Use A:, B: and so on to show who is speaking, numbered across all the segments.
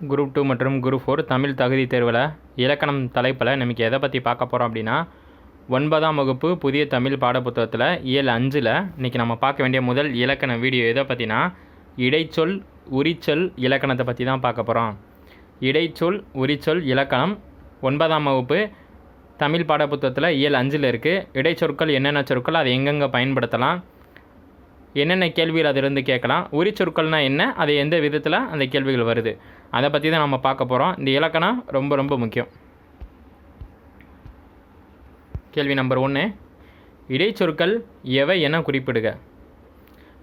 A: Group two மற்றும் group four Tamil தகுதி தேர்வில் இலக்கணம் தலைப்பில் நமக்கு எதை பற்றி பார்க்க போகிறோம் அப்படின்னா ஒன்பதாம் வகுப்பு புதிய தமிழ் பாடப்புத்தகத்தில் இயல் அஞ்சில் இன்றைக்கி நம்ம பார்க்க வேண்டிய முதல் இலக்கண வீடியோ எதை பற்றினா இடைச்சொல் உரிச்சொல் இலக்கணத்தை பற்றி தான் பார்க்க போகிறோம் இடைச்சொல் உரிச்சொல் இலக்கணம் ஒன்பதாம் வகுப்பு தமிழ் பாடப்புத்தகத்தில் இயல் அஞ்சில் இருக்குது இடைச்சொற்கள் என்னென்ன சொற்கள் அதை எங்கெங்கே பயன்படுத்தலாம் என்னென்ன கேள்விகள் அதிலிருந்து கேட்கலாம் உரி சொற்கள்னால் என்ன அது எந்த விதத்தில் அந்த கேள்விகள் வருது அதை பற்றி தான் நம்ம பார்க்க போகிறோம் இந்த இலக்கணம் ரொம்ப ரொம்ப முக்கியம். கேள்வி நம்பர் ஒன்று இடைச்சொற்கள் எவை என குறிப்பிடுக.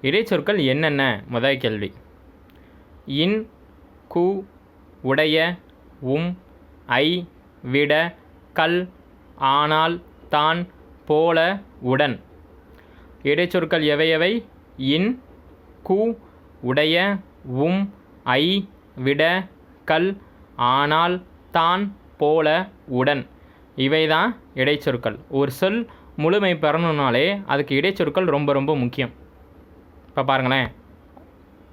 A: இடைச்சொற்கள் என்னென்ன? முதல் கேள்வி. இன் கு உடைய உம் ஐ விட கல் ஆனால் தான் போல உடன். இடைச்சொற்கள் எவை எவை? இன் கு உடைய உம் ஐ விட கல் ஆனால் தான் போல உடன். இவைதான் இடைச்சொற்கள். ஒரு சொல் முழுமை பெறணுன்னாலே அதுக்கு இடைச்சொற்கள் ரொம்ப ரொம்ப முக்கியம். இப்போ பாருங்களேன்.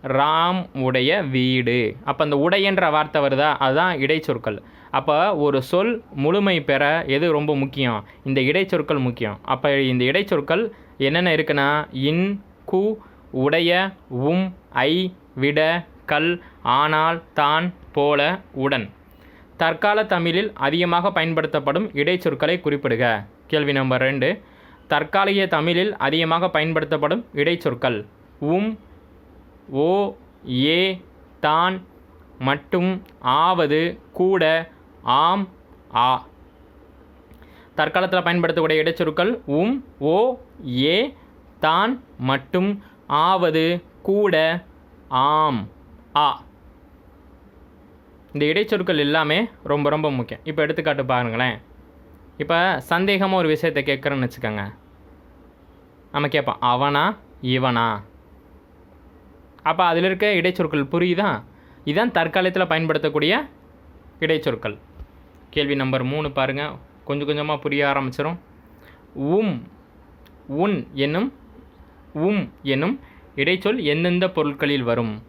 A: ராம் உடைய வீடு. அப்போ அந்த உடையன்ற வார்த்தை வருதா? அதுதான் இடைச்சொற்கள். அப்போ ஒரு சொல் முழுமை பெற எது ரொம்ப முக்கியம்? இந்த இடைச்சொற்கள் முக்கியம். அப்போ இந்த இடைச்சொற்கள் என்னென்ன இருக்குன்னா இன் கு உடைய உம் ஐ விட கல் ஆனால் தான் போல உடன். தற்கால தமிழில் அதிகமாக பயன்படுத்தப்படும் இடைச்சொற்களை குறிப்பிடுக. கேள்வி நம்பர் ரெண்டு. தற்காலிக தமிழில் அதிகமாக பயன்படுத்தப்படும் இடைச்சொற்கள் உம் ஓ ஏ தான் மட்டும் ஆவது கூட ஆம் ஆ. தற்காலத்தில் பயன்படுத்தக்கூடிய இடைச்சொற்கள் உம் ஓ ஏ தான் மட்டும் ஆவது கூட ஆம் ஆ. இந்த இடைச்சொற்கள் எல்லாமே ரொம்ப ரொம்ப முக்கியம். இப்போ எடுத்துக்காட்டு பாருங்களேன். இப்போ சந்தேகமாக ஒரு விஷயத்தை கேட்குறேன்னு வச்சுக்கோங்க. நம்ம கேட்போம் அவனா இவனா? அப்போ அதில் இருக்க இடைச்சொற்கள் புரியுதா? இதுதான் தற்காலத்தில் பயன்படுத்தக்கூடிய இடைச்சொற்கள். கேள்வி நம்பர் மூணு பாருங்கள் கொஞ்சம் கொஞ்சமாக புரிய ஆரம்பிச்சிடும் உம் உன் என்னும் உம் என்னும் இடைச்சொல் எந்தெந்த பொருட்களில் வரும்?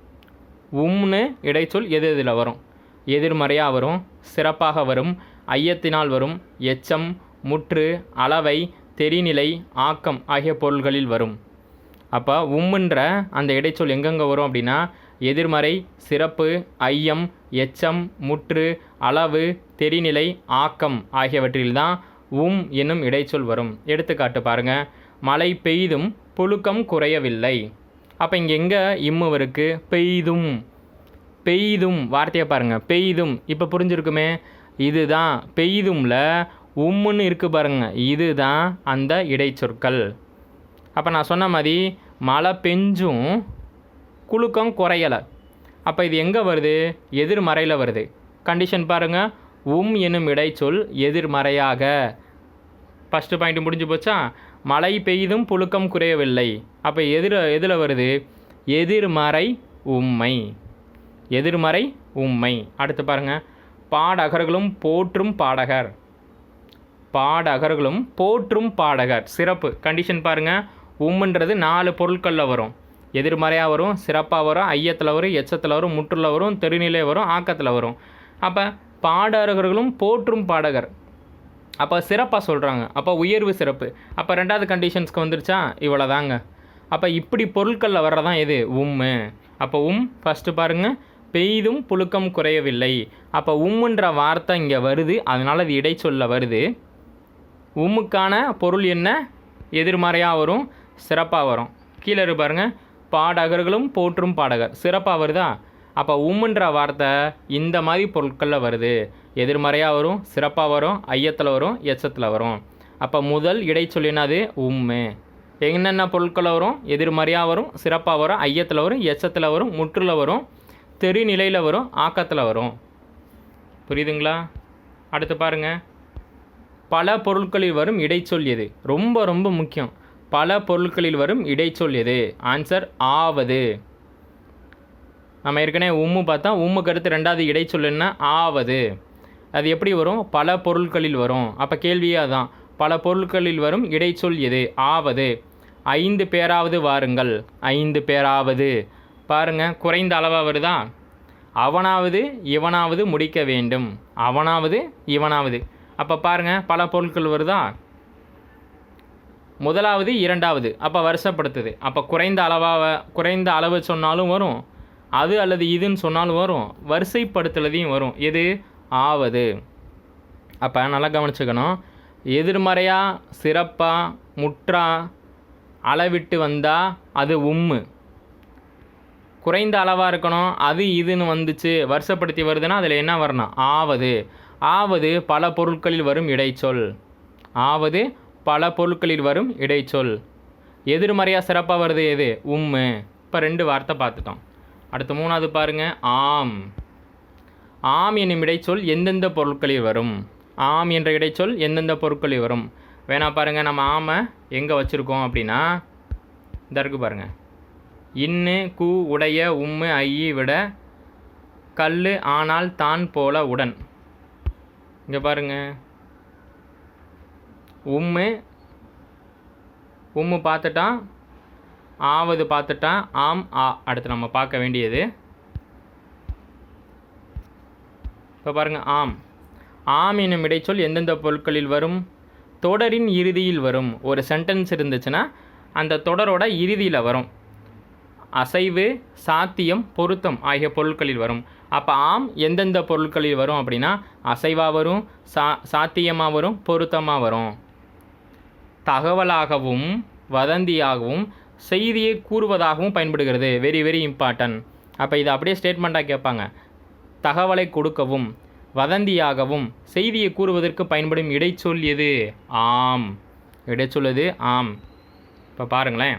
A: உம்னு இடைச்சொல் எது எதில் வரும்? எதிர்மறையாக வரும் சிறப்பாக வரும் ஐயத்தினால் வரும் எச்சம் முற்று அளவை தெரிநிலை ஆக்கம் ஆகிய பொருள்களில் வரும். அப்போ உம்முன்ற அந்த இடைச்சொல் எங்கெங்கே வரும் அப்படின்னா எதிர்மறை சிறப்பு ஐயம் எச்சம் முற்று அளவு தெரிநிலை ஆக்கம் ஆகியவற்றில்தான் உம் என்னும் இடைச்சொல் வரும். எடுத்துக்காட்டு பாருங்கள் மழை பெய்தும் புழுக்கம் குறையவில்லை. அப்போ இங்கே எங்கே இம்மு இருக்கு? பெய்தும். பெய்தும். வார்த்தையை பாருங்கள் பெய்தும். இப்போ புரிஞ்சிருக்குமே? இதுதான். பெய்தும்ல உம்முன்னு இருக்கு பாருங்க. இதுதான் அந்த இடைச்சொற்கள். அப்போ நான் சொன்ன மாதிரி மழை பெஞ்சும் குலுக்கம் குறையலை. அப்போ இது எங்கே வருது? எதிர்மறையில் வருது. கண்டிஷன் பாருங்கள் உம் என்னும் இடைச்சொல் எதிர்மறையாக. ஃபஸ்ட்டு பாயிண்ட் முடிஞ்சு போச்சா? மழை பெய்தும் புழுக்கம் குறையவில்லை. அப்போ எதிர எதில் வருது? எதிர்மறை உண்மை எதிர்மறை உண்மை அடுத்து பாருங்கள் பாடகர்களும் போற்றும் பாடகர். பாடகர்களும் போற்றும் பாடகர். சிறப்பு. கண்டிஷன் பாருங்கள் உம்முன்றது நாலு பொருட்களில் வரும். எதிர்மறையாக வரும் சிறப்பாக வரும் ஐயத்தில் வரும் எச்சத்தில் வரும் முற்றுல வரும் தெருநிலை வரும் ஆக்கத்தில் வரும். அப்போ பாடகர்களும் போற்றும் பாடகர். அப்போ சிறப்பாக சொல்கிறாங்க அப்போ உயர்வு சிறப்பு. அப்போ ரெண்டாவது கண்டிஷன்ஸ்க்கு வந்துருச்சா? இவ்வளோ தாங்க அப்போ இப்படி பொருட்களில் வர்றதான் எது? உம்மு. அப்போ உம் ஃபஸ்ட்டு பாருங்கள் பெய்தும் புழுக்கம் குறையவில்லை. அப்போ உம்முன்ற வார்த்தை இங்கே வருது. அதனால் அது இடைச்சொல்ல வருது. உம்முக்கான பொருள் என்ன? எதிர்மறையாக வரும். சிறப்பாக வரும். கீழே இரு பாருங்க. பாடகர்களும் போற்றும் பாடகர். சிறப்பாக வருதா? அப்போ உம்முன்ற வார்த்தை இந்த மாதிரி பொருட்களில் வருது. எதிர்மறையாக வரும் சிறப்பாக வரும் ஐயத்தில் வரும் எச்சத்தில் வரும். அப்போ முதல் இடைச்சொல் அது உம்மு. என்னென்ன பொருட்களில் வரும்? எதிர்மறையாக வரும் சிறப்பாக வரும் ஐயத்தில் வரும் எச்சத்தில் வரும் முற்றில் வரும் தெரிநிலையில் வரும் ஆக்கத்தில் வரும். புரியுதுங்களா? அடுத்து பாருங்கள் பல பொருட்களில் வரும் இடைச்சொல் எது? ரொம்ப ரொம்ப முக்கியம். பல பொருட்களில் வரும் இடைச்சொல் எது? ஆன்சர் ஆவது. நம்ம ஏற்கனவே உம்மு பார்த்தா உம்முக்கு அடுத்து ரெண்டாவது இடைச்சொல் என்ன? ஆவது. அது எப்படி வரும்? பல பொருட்களில் வரும். அப்போ கேள்வியே அதான். பல பொருட்களில் வரும் இடைச்சொல் எது? ஆவது. ஐந்து பேராவது வாருங்கள். ஐந்து பேராவது. பாருங்கள் குறைந்த அளவாக வருதா அவனாவது இவனாவது முடிக்க வேண்டும். அவனாவது இவனாவது. அப்போ பாருங்கள் பல பொருட்கள் வருதா? முதலாவது இரண்டாவது. அப்போ வருஷப்படுத்துது. அப்போ குறைந்த அளவாக குறைந்த அளவு சொன்னாலும் வரும். அது அல்லது இதுன்னு சொன்னாலும் வரும். வரிசைப்படுத்துறதையும் வரும். எது? ஆவது. அப்போ நல்லா கவனிச்சுக்கணும். எதிர்மறையாக சிறப்பாக முற்றா அளவிட்டு வந்தால் அது உம்மு. குறைந்த அளவாக இருக்கணும். அது இதுன்னு வந்துச்சு வருஷப்படுத்தி வருதுன்னா அதில் என்ன வரணும்? ஆவது. ஆவது பல பொருட்களில் வரும் இடைச்சொல். ஆவது பல பொருட்களில் வரும் இடைச்சொல். எதிர்மறையாக சிறப்பாக வருது எது? உம்மு. இப்போ ரெண்டு வார்த்தை பார்த்துட்டோம். அடுத்து மூணாவது பாருங்க. ஆம். ஆம் என்னும் இடைச்சொல் எந்தெந்த பொருட்களில் வரும்? ஆம் என்ற இடைச்சொல் எந்தெந்த பொருட்களில் வரும்? வேணா பாருங்கள் நம்ம ஆமை எங்கே வச்சுருக்கோம் அப்படின்னா இந்த இருக்கு பாருங்கள் இன்னு கு உடைய உம்மு ஐயி விட கல் ஆனால் தான் போல உடன். இங்கே பாருங்க. உம்மு உம்மு பார்த்துட்டான் ஆவது பார்த்துட்டான் ஆம் ஆ. அடுத்து நம்ம பார்க்க வேண்டியது இப்போ பாருங்கள் ஆம். ஆம் என்னும் இடைச்சொல் எந்தெந்த பொருட்களில் வரும்? தொடரின் இறுதியில் வரும். ஒரு சென்டென்ஸ் இருந்துச்சுன்னா அந்த தொடரோட இறுதியில் வரும். அசைவு சாத்தியம் பொருத்தம் ஆகிய பொருட்களில் வரும். அப்போ ஆம் எந்தெந்த பொருட்களில் வரும் அப்படின்னா அசைவாக வரும் சா சாத்தியமாக வரும் பொருத்தமாக வரும். தகவலாகவும் வதந்தியாகவும் செய்தியை கூறுவதாகவும் பயன்படுகிறது. வெரி வெரி இம்பார்ட்டன்ட் அப்போ இதை அப்படியே ஸ்டேட்மெண்ட்டாக கேட்பாங்க. தகவலை கொடுக்கவும் வதந்தியாகவும் செய்தியை கூறுவதற்கு பயன்படும் இடைச்சொல் எது? ஆம். இடைச்சொல் எது? ஆம். இப்போ பாருங்களேன்.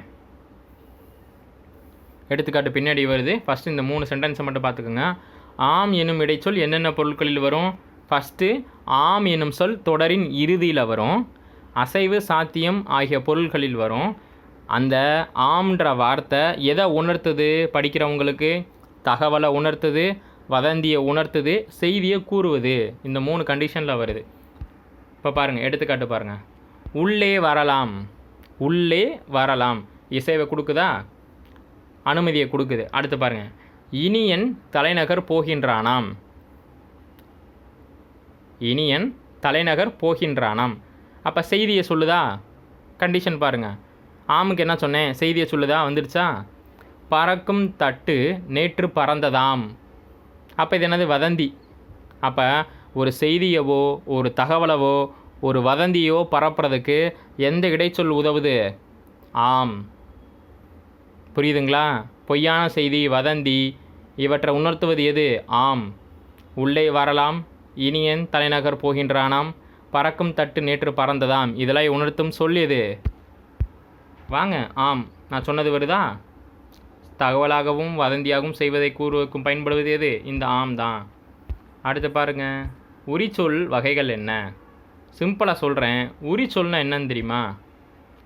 A: எடுத்துக்காட்டு பின்னாடி வருது. ஃபஸ்ட்டு இந்த மூணு சென்டென்ஸை மட்டும் பார்த்துக்கோங்க. ஆம் என்னும் இடைச்சொல் என்னென்ன பொருட்களில் வரும்? ஃபஸ்ட்டு ஆம் என்னும் சொல் தொடரின் இறுதியில் வரும். அசைவு சாத்தியம் ஆகிய பொருள்களில் வரும். அந்த ஆம்ன்ற வார்த்தை எதை உணர்த்துது? படிக்கிறவங்களுக்கு தகவலை உணர்த்துது. வதந்தியை உணர்த்துது செய்தியை கூறுவது. இந்த மூணு கண்டிஷனில் வருது. இப்போ பாருங்கள் எடுத்துக்காட்டு பாருங்கள் உள்ளே வரலாம். உள்ளே வரலாம். இசைவை கொடுக்குதா? அனுமதியை கொடுக்குது. அடுத்து பாருங்கள் இனியன் தலைநகர் போகின்றானாம். இனியன் தலைநகர் போகின்றானாம். அப்போ செய்தியை சொல்லுதா? கண்டிஷன் பாருங்கள் ஆமுக்கு என்ன சொன்னேன்? செய்தியை சொல்லுதா? வந்துடுச்சா? பறக்கும் தட்டு நேற்று பறந்ததாம். அப்போ இது என்னது? வதந்தி. அப்போ ஒரு செய்தியவோ ஒரு தகவலவோ ஒரு வதந்தியோ பரப்புறதுக்கு எந்த இடைச்சொல் உதவுது? ஆம். புரியுதுங்களா? பொய்யான செய்தி வதந்தி இவற்றை உணர்த்துவது எது? ஆம். உள்ளே வரலாம். இனியன் தலைநகர் போகின்றானாம். பறக்கும் தட்டு நேற்று பறந்ததாம். இதெல்லாம் உணர்த்தும் சொல் எது? வாங்க. ஆம். நான் சொன்னது வருதா தகவலாகவும் வதந்தியாகவும் செய்வதை கூறுவதற்கும் பயன்படுவது எது? இந்த ஆம் தான் அடுத்து பாருங்க. உரிச்சொல் வகைகள் என்ன? சிம்பிளாக சொல்கிறேன் உரிச்சொல்னா என்னன்னு தெரியுமா?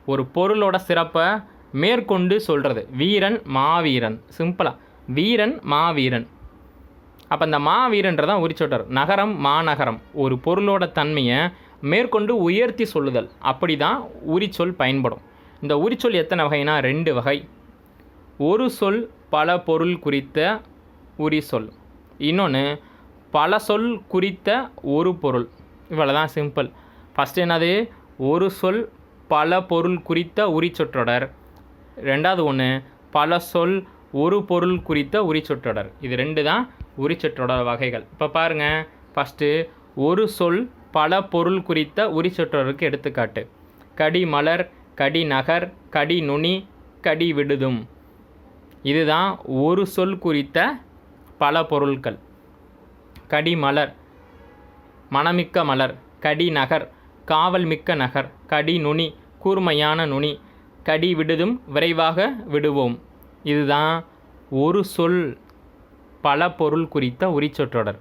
A: ஒரு பொருளோட சிறப்பை மேற்கொண்டு சொல்கிறது வீரன் மாவீரன். சிம்பிளாக வீரன் மாவீரன். அப்போ இந்த மாவீரன்றதான் உரிச்சொட்டர். நகரம் மாநகரம். ஒரு பொருளோட தன்மையை மேற்கொண்டு உயர்த்தி சொல்லுதல். அப்படி தான் உரிச்சொல் பயன்படும். இந்த உரிச்சொல் எத்தனை வகைனா? ரெண்டு வகை. ஒரு சொல் பல பொருள் குறித்த உரி சொல். இன்னொன்று பல சொல் குறித்த ஒரு பொருள். இவ்வளோ தான் சிம்பிள் ஃபஸ்ட்டு என்னது? ஒரு சொல் பல பொருள் குறித்த உரிச்சொற்றொடர் ரெண்டாவது ஒன்று பல சொல் ஒரு பொருள் குறித்த உரிச்சொற்றொடர் இது ரெண்டு தான் உரிச்சொற்றொடர் வகைகள். இப்போ பாருங்கள் ஃபஸ்ட்டு ஒரு சொல் பல பொருள் குறித்த உரிச்சொற்றொடருக்கு எடுத்துக்காட்டு. கடி மலர் கடி நகர் கடி நுனி கடி விடுதும். இதுதான் ஒரு சொல் குறித்த பல பொருட்கள் கடி மலர் மணமிக்க மலர் கடி நகர் காவல் மிக்க நகர் கடி நுனி கூர்மையான நுனி கடி விடுதும் விரைவாக விடுவோம். இதுதான் ஒரு சொல் பல பொருள் குறித்த உரிச்சொற்றொடர்.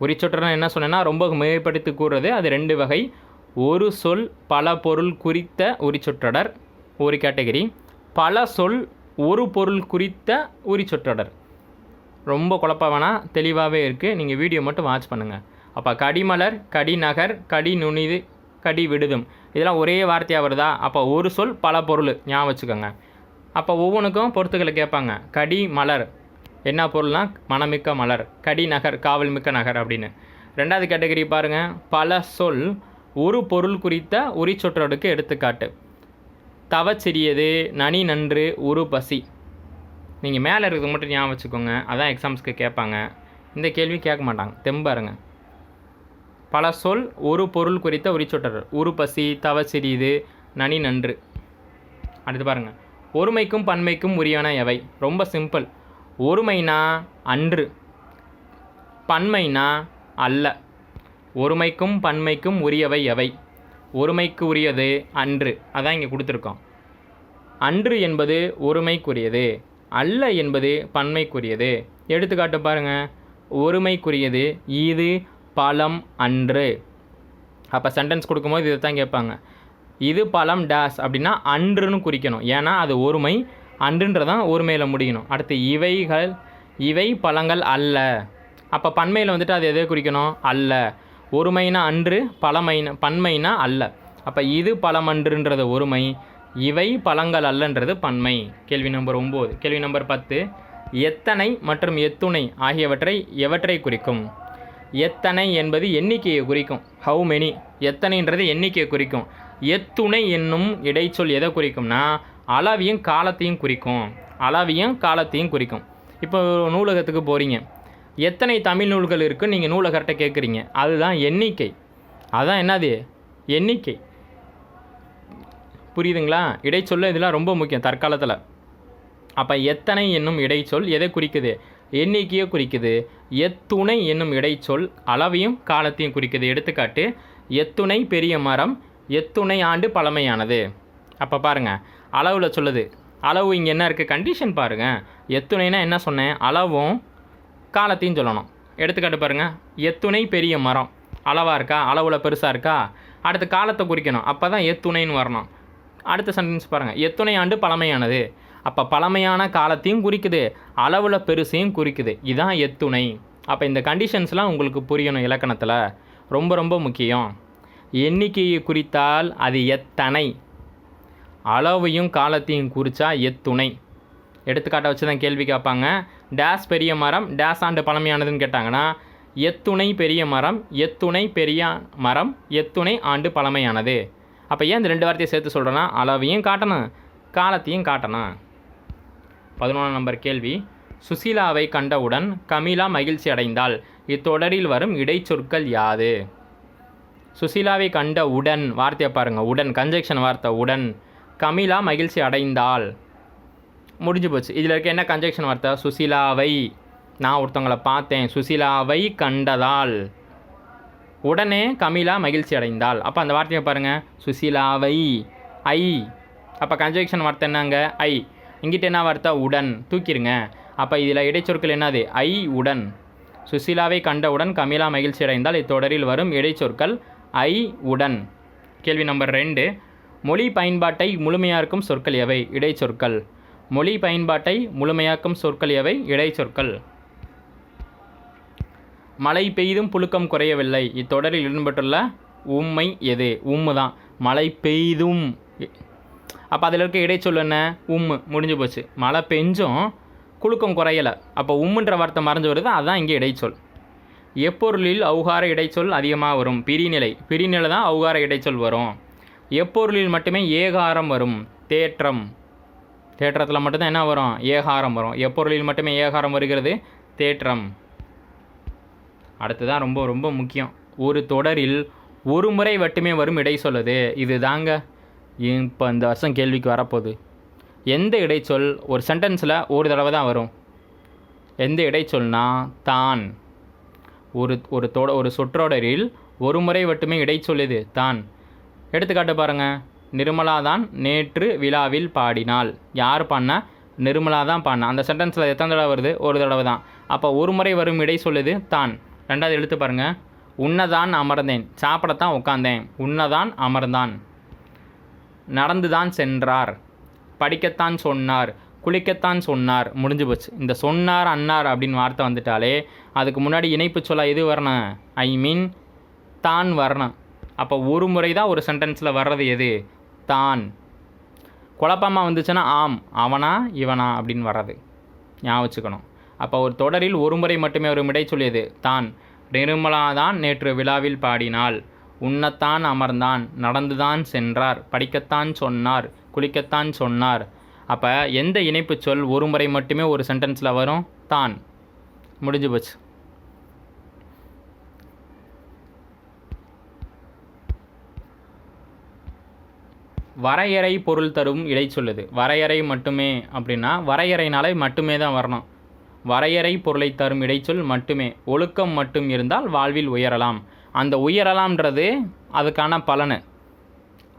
A: உரிச்சொற்றொடர் என்ன சொன்னேன்னா ரொம்ப மிகைப்படுத்தி கூறுறது அது ரெண்டு வகை. ஒரு சொல் பல பொருள் குறித்த உரிச்சொற்றொடர் ஒரு கேட்டகரி. பல சொல் ஒரு பொருள் குறித்த உரிச்சொற்றொடர் ரொம்ப குழப்ப வேணாம் தெளிவாகவே இருக்குது நீங்கள் வீடியோ மட்டும் வாட்ச் பண்ணுங்கள் அப்போ கடிமலர் கடிநகர் கடி நுனிது கடி விடுதும் இதெல்லாம் ஒரே வார்த்தையாக வருதா? அப்போ ஒரு சொல் பல பொருள். ஞாபகம் வச்சுக்கோங்க. அப்போ ஒவ்வொன்றுக்கும் பொறுத்துக்களை கேட்பாங்க. கடி மலர் என்ன பொருள்னா? மணமிக்க மலர். கடி நகர் காவல் மிக்க நகர் அப்படின்னு. ரெண்டாவது கேட்டகரி பாருங்கள் பல சொல் ஒரு பொருள் குறித்த உரிச்சொற்றொடுக்கு எடுத்துக்காட்டு. தவச்சிறியது நனி நன்று உரு பசி. நீங்கள் மேலே இருக்கிறது மட்டும் ஞாபகம் வச்சுக்கோங்க. அதான் எக்ஸாம்ஸ்க்கு கேட்பாங்க. இந்த கேள்வி கேட்க மாட்டாங்க. தெம்பாருங்க பல சொல் ஒரு பொருள் குறித்த உரிச்சொற்றர் உரு பசி தவச்சிறியது நனி நன்று. அடுத்து பாருங்கள் ஒருமைக்கும் பன்மைக்கும் உரியன எவை? ரொம்ப சிம்பிள் ஒருமைனா அன்று. பன்மைனா அல்ல. ஒருமைக்கும் பன்மைக்கும் உரியவை எவை? ஒருமைக்கு உரியது அன்று. அதான் இங்கே கொடுத்துருக்கோம். அன்று என்பது ஒருமைக்குரியது அல்ல என்பது பன்மைக்குரியது. எடுத்துக்காட்டு பாருங்க. ஒருமைக்குரியது இது பழம் அன்று. அப்போ சென்டென்ஸ் கொடுக்கும்போது இதை தான் கேட்பாங்க. இது பழம் டேஸ் அப்படின்னா அன்றுன்னு குறிக்கணும். ஏன்னா அது ஒருமை அன்றுன்றதான் ஒருமையில் முடியணும். அடுத்து இவைகள் இவை பழங்கள் அல்ல. அப்போ பன்மையில் வந்துட்டு அது எதை குறிக்கணும்? அல்ல. ஒருமைனா அன்று பழமைனா பன்மைனா அல்ல. அப்போ இது பழமன்றுன்றது ஒருமை இவை பழங்கள் அல்லன்றது பன்மை. கேள்வி நம்பர் ஒம்பது. கேள்வி நம்பர் பத்து. எத்தனை மற்றும் எத்துணை ஆகியவற்றை எவற்றை குறிக்கும்? எத்தனை என்பது எண்ணிக்கையை குறிக்கும். ஹவு மெனி எத்தனைன்றது எண்ணிக்கையை குறிக்கும். எத்துணை என்னும் இடைச்சொல் எதை குறிக்கும்னா அளவையும் காலத்தையும் குறிக்கும். அளவையும் காலத்தையும் குறிக்கும். இப்போ நூலகத்துக்கு போகிறீங்க எத்தனை தமிழ் நூல்கள் இருக்குன்னு நீங்கள் நூலை கரெக்டாக கேட்குறீங்க அதுதான் எண்ணிக்கை. அதுதான் என்னது? எண்ணிக்கை. புரியுதுங்களா? இடைச்சொல் இதெல்லாம் ரொம்ப முக்கியம் தற்காலத்தில். அப்போ எத்தனை என்னும் இடைச்சொல் எதை குறிக்குது? எண்ணிக்கையை குறிக்குது. எத்துணை என்னும் இடைச்சொல் அளவையும் காலத்தையும் குறிக்குது. எடுத்துக்காட்டு எத்துணை பெரிய மரம் எத்துணை ஆண்டு பழமையானது. அப்போ பாருங்கள் அளவில் சொல்லுது. அளவு இங்கே என்ன இருக்குது கண்டிஷன் பாருங்கள் எத்துணைனா என்ன சொன்னேன்? அளவும் காலத்தையும் சொல்லணும். எடுத்துக்காட்டு பாருங்கள் எத்துணை பெரிய மரம். அளவாக இருக்கா? அளவில் பெருசாக இருக்கா? அடுத்து காலத்தை குறிக்கணும். அப்போ தான் எத்துணைன்னு வரணும். அடுத்த சென்டென்ஸ் பாருங்கள் எத்துணை ஆண்டு பழமையானது. அப்போ பழமையான காலத்தையும் குறிக்குது. அளவில் பெருசையும் குறிக்குது. இதுதான் எத்துணை. அப்போ இந்த கண்டிஷன்ஸ்லாம் உங்களுக்கு புரியணும் இலக்கணத்தில். ரொம்ப ரொம்ப முக்கியம். எண்ணிக்கையை குறித்தால் அது எத்தனை? அளவையும் காலத்தையும் குறித்தா எத்துணை. எடுத்துக்காட்டை வச்சு தான் கேள்வி கேட்பாங்க. டேஸ் பெரிய மரம் டேஸ் ஆண்டு பழமையானதுன்னு கேட்டாங்கன்னா எத்துணை பெரிய மரம் எத்துணை பெரிய மரம் எத்துணை ஆண்டு பழமையானது. அப்போ ஏன் இந்த ரெண்டு வார்த்தையை சேர்த்து சொல்கிறேன்னா அளவையும் காட்டணும் காலத்தையும் காட்டணும். பதினொன்றாம் நம்பர் கேள்வி. சுசீலாவை கண்டவுடன் கமிலா மகிழ்ச்சி அடைந்தாள். இத்தொடரில் வரும் இடைச்சொற்கள் யாது? சுசீலாவை கண்ட உடன் வார்த்தையை பாருங்கள் உடன் கன்ஜெக்ஷன் வார்த்தை உடன் கமிலா மகிழ்ச்சி அடைந்தாள். முடிஞ்சு போச்சு இதில் இருக்க என்ன கன்ஜெக்ஷன் வார்த்தை? சுசீலாவை நான் ஒருத்தவங்களை பார்த்தேன். சுசிலாவை கண்டதால். உடனே கமிலா மகிழ்ச்சி அடைந்தாள். அப்போ அந்த வார்த்தையை பாருங்கள் சுசிலாவை ஐ. அப்போ கன்ஜெக்ஷன் வார்த்தை என்னங்க? ஐ. இங்கிட்ட என்ன வார்த்தை? உடன். தூக்கிடுங்க அப்போ இதில் இடைச்சொற்கள் என்னது? ஐ உடன். சுசிலாவை கண்டவுடன் கமிலா மகிழ்ச்சி அடைந்தால் இத்தொடரில் வரும் இடைச்சொற்கள் ஐ உடன். கேள்வி நம்பர் ரெண்டு. மொழி பயன்பாட்டை முழுமையாக்கும் சொற்கள் எவை? இடைச்சொற்கள். மொழி பயன்பாட்டை முழுமையாக்கும் சொற்கள் எவை? இடைச்சொற்கள் மழை பெய்தும் புழுக்கம் குறையவில்லை. இத்தொடரில் இடம்பெற்றுள்ள உண்மை எது? உம்மு தான். மழை பெய்தும். அப்போ அதில் இருக்க இடைச்சொல் என்ன? உம்மு. முடிஞ்சு போச்சு. மழை பெஞ்சும் குலுக்கம் குறையலை. அப்போ உம்முன்ற வார்த்தை மறைஞ்சு வருது. அதுதான் இங்கே இடைச்சொல் எப்பொருளில் அவுகார இடைச்சொல் அதிகமாக வரும்? பிரிநிலை. பிரிநிலை தான் அவுகார இடைச்சொல் வரும். எப்பொருளில் மட்டுமே ஏகாரம் வரும். தேற்றம். தேற்றத்தில் மட்டும்தான் என்ன வரும்? ஏகாரம் வரும். எப்பொருளில் மட்டுமே ஏகாரம் வருகிறது? தேற்றம். அடுத்ததான் ரொம்ப ரொம்ப முக்கியம். ஒரு தொடரில் ஒரு முறை மட்டுமே வரும் இடை சொல்லுது. இது தாங்க இப்போ இந்த வருஷம் கேள்விக்கு வரப்போகுது. எந்த இடைச்சொல் ஒரு சென்டென்ஸில் ஒரு தடவை தான் வரும். எந்த இடைச்சொல்னா தான். ஒரு ஒரு தொட ஒரு சொற்றொடரில் ஒரு முறை மட்டுமே இடைச்சொல் இது தான். எடுத்துக்காட்டு பாருங்கள் நிர்மலா தான் நேற்று விழாவில் பாடினாள். யார் பாடினா? நிர்மலா தான் பாடினா. அந்த சென்டென்ஸில் எத்தனை தடவை வருது? ஒரு தடவை தான். அப்போ ஒரு முறை வரும் இடை சொல்லுது தான். ரெண்டாவது எழுத்து பாருங்க. உன்னதான் அமர்ந்தேன். சாப்பிடத்தான் உட்காந்தேன் உன்னதான் அமர்ந்தான். நடந்துதான் சென்றார். படிக்கத்தான் சொன்னார். குளிக்கத்தான் சொன்னார். முடிஞ்சு போச்சு. இந்த சொன்னார் அன்னார் அப்படின்னு வார்த்தை வந்துட்டாலே அதுக்கு முன்னாடி இணைப்பு சொல்ல எது வரணும் ஐ மீன் தான் வரணும் அப்போ ஒரு முறை தான் ஒரு சென்டென்ஸில் வர்றது எது? தான். குழப்பமாக வந்துச்சுன்னா ஆம் அவனா இவனா அப்படின்னு வர்றது. ஞாபகம் வச்சுக்கணும். அப்போ ஒரு தொடரில் ஒரு முறை மட்டுமே ஒரு விடை சொல்லியது தான். நிர்மலாதான் நேற்று விழாவில் பாடினாள். உண்ணத்தான் அமர்ந்தான் நடந்துதான் சென்றார் படிக்கத்தான் சொன்னார் குளிக்கத்தான் சொன்னார். அப்போ எந்த இணைப்பு சொல் ஒரு முறை மட்டுமே ஒரு சென்டென்ஸில் வரும்? தான். முடிஞ்சு போச்சு. வரையறை பொருள் தரும் இடைச்சொல்லுது வரையறை மட்டுமே அப்படின்னா வரையறைனாலே மட்டுமே தான் வரணும். வரையறை பொருளை தரும் இடைச்சொல் மட்டுமே. ஒழுக்கம் மட்டும் இருந்தால் வாழ்வில் உயரலாம். அந்த உயரலாம்ன்றது அதுக்கான பலனு.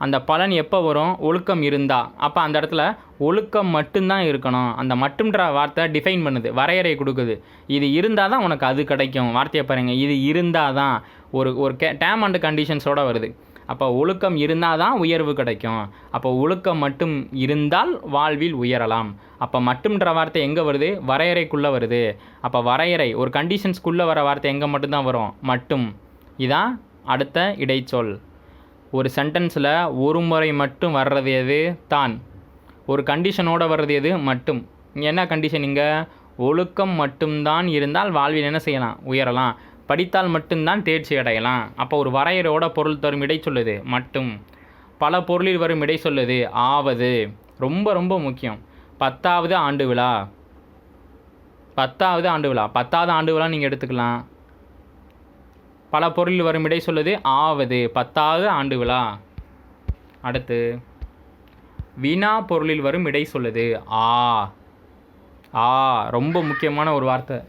A: அந்த பலன் எப்போ வரும்? ஒழுக்கம் இருந்தால் அப்போ அந்த இடத்துல ஒழுக்கம் மட்டும்தான் இருக்கணும். அந்த மட்டும்ன்ற வார்த்தை டிஃபைன் பண்ணுது. வரையறை கொடுக்குது. இது இருந்தால் தான் உனக்கு அது கிடைக்கும். வார்த்தையை பாருங்கள் இது இருந்தால் தான் ஒரு ஒரு கே டேம் அண்ட் கண்டிஷன்ஸோடு வருது. அப்போ ஒழுக்கம் இருந்தால் தான் உயர்வு கிடைக்கும். அப்போ ஒழுக்கம் மட்டும் இருந்தால் வாழ்வில் உயரலாம். அப்போ மட்டும்ன்ற வார்த்தை எங்கே வருது? வரையறைக்குள்ளே வருது. அப்போ வரையறை ஒரு கண்டிஷன்ஸ்குள்ளே வர வார்த்தை எங்கே மட்டும்தான் வரும்? மட்டும். இதான் அடுத்த இடைச்சொல். ஒரு சென்டென்ஸில் ஒரு முறை மட்டும் வர்றது எது? தான். ஒரு கண்டிஷனோட வர்றது எது? மட்டும். என்ன கண்டிஷன் இங்கே? ஒழுக்கம் மட்டும்தான் இருந்தால் வாழ்வில் என்ன செய்யலாம்? உயரலாம். படித்தால் மட்டும்தான் தேர்ச்சி அடையலாம். அப்போ ஒரு வரையறையோட பொருள் தரும் இடை சொல்லுது மட்டும். பல பொருளில் வரும் இடை சொல்லுது ஆவது. ரொம்ப ரொம்ப முக்கியம். பத்தாவது ஆண்டு விழா. பத்தாவது ஆண்டு விழா. பத்தாவது ஆண்டு விழா நீங்கள் எடுத்துக்கலாம். பல பொருளில் வரும் இடை சொல்லுது ஆவது. பத்தாவது ஆண்டு விழா. அடுத்து. வினா பொருளில் வரும் இடை சொல்லுது ஆ. ஆ ரொம்ப முக்கியமான ஒரு வார்த்தை.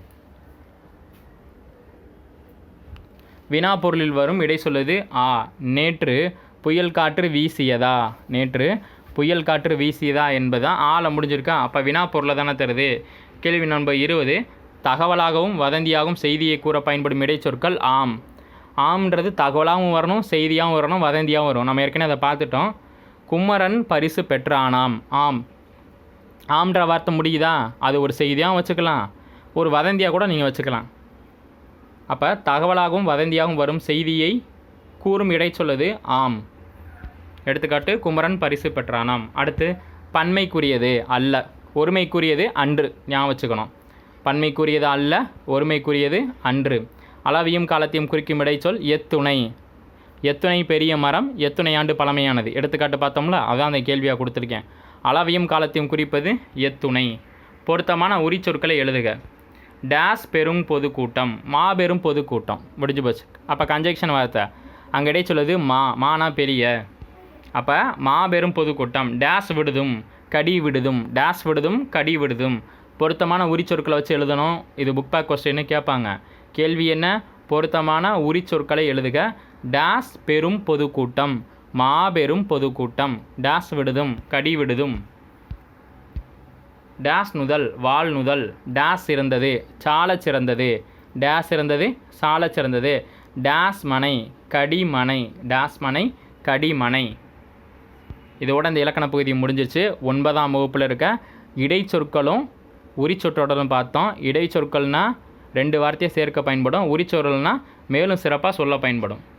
A: வினா பொருளில் வரும் இடை சொல்லுது ஆ. நேற்று புயல் காற்று வீசியதா? நேற்று புயல் காற்று வீசியதா என்பதான் ஆள முடிஞ்சிருக்கா? அப்போ வினா பொருளை தானே தருது. கேள்வி நண்பர் இருபது. தகவலாகவும் வதந்தியாகவும் செய்தியை கூற பயன்படும் இடைச்சொற்கள் ஆம். ஆம்ன்றது தகவலாகவும் வரணும் செய்தியாகவும் வரணும் வதந்தியாகவும் வரும் நம்ம ஏற்கனவே அதை பார்த்துட்டோம். குமரன் பரிசு பெற்றானாம். ஆம். ஆம்ன்ற வார்த்தை முடியுதா? அது ஒரு செய்தியாகவும் வச்சுக்கலாம். ஒரு வதந்தியாக கூட நீங்கள் வச்சுக்கலாம். அப்போ தகவலாகவும் வதந்தியாகவும் வரும் செய்தியை கூறும் இடைச்சொல்லுது ஆம். எடுத்துக்காட்டு குமரன் பரிசு பெற்றானாம். அடுத்து பன்மைக்குரியது அல்ல. ஒருமைக்குரியது அன்று. ஞாபகம் வச்சுக்கணும். பன்மைக்குரியது அல்ல ஒருமைக்குரியது அன்று. அளவையும் காலத்தையும் குறிக்கும் இடைச்சொல் எத்துணை. எத்துணை பெரிய மரம் எத்துணை ஆண்டு பழமையானது. எடுத்துக்காட்டு பார்த்தோம்ல அதான் அந்த கேள்வியாக கொடுத்துருக்கேன். அளவையும் காலத்தையும் குறிப்பது எத்துணை. பொருத்தமான உரிச்சொற்களை எழுதுக. டேஸ் பெரும் பொதுக்கூட்டம் மாபெரும் பொதுக்கூட்டம். முடிஞ்சு போச்சு. அப்போ கன்ஜெக்ஷன் வார்த்தை. அங்கே இடைச்சொல்லுது மா மானா பெரிய. அப்போ மாபெரும் பொதுக்கூட்டம் டேஸ் விடுதும் கடி விடுதும் டேஸ் விடுதும் கடி விடுதும். பொருத்தமான உரிச்சொற்களை வச்சு எழுதணும். இது புக் பேக் கொஸ்டின்னு கேட்பாங்க. கேள்வி என்ன? பொருத்தமான உரிச்சொற்களை எழுதுக. டேஸ் பெரும் பொதுக்கூட்டம் மாபெரும் பொதுக்கூட்டம் டேஸ் விடுதும் கடி விடுதும். டேஸ் நுதல் வால் நுதல் டேஸ் இருந்தது சாலச் சிறந்தது. டேஸ் இருந்தது சாலச் சிறந்தது. டேஸ் மனை கடிமனை டேஸ் மனை கடிமனை இதோட இந்த இலக்கண பகுதி முடிஞ்சிச்சு. ஒன்பதாம் வகுப்பில் இருக்க இடைச்சொற்களும் உரிச்சொற்றோடலும் பார்த்தோம். இடைச்சொற்கள்னால் ரெண்டு வார்த்தையை சேர்க்க பயன்படும். உரிச்சொற்கள்னால் மேலும் சிறப்பாக சொல்ல பயன்படும்.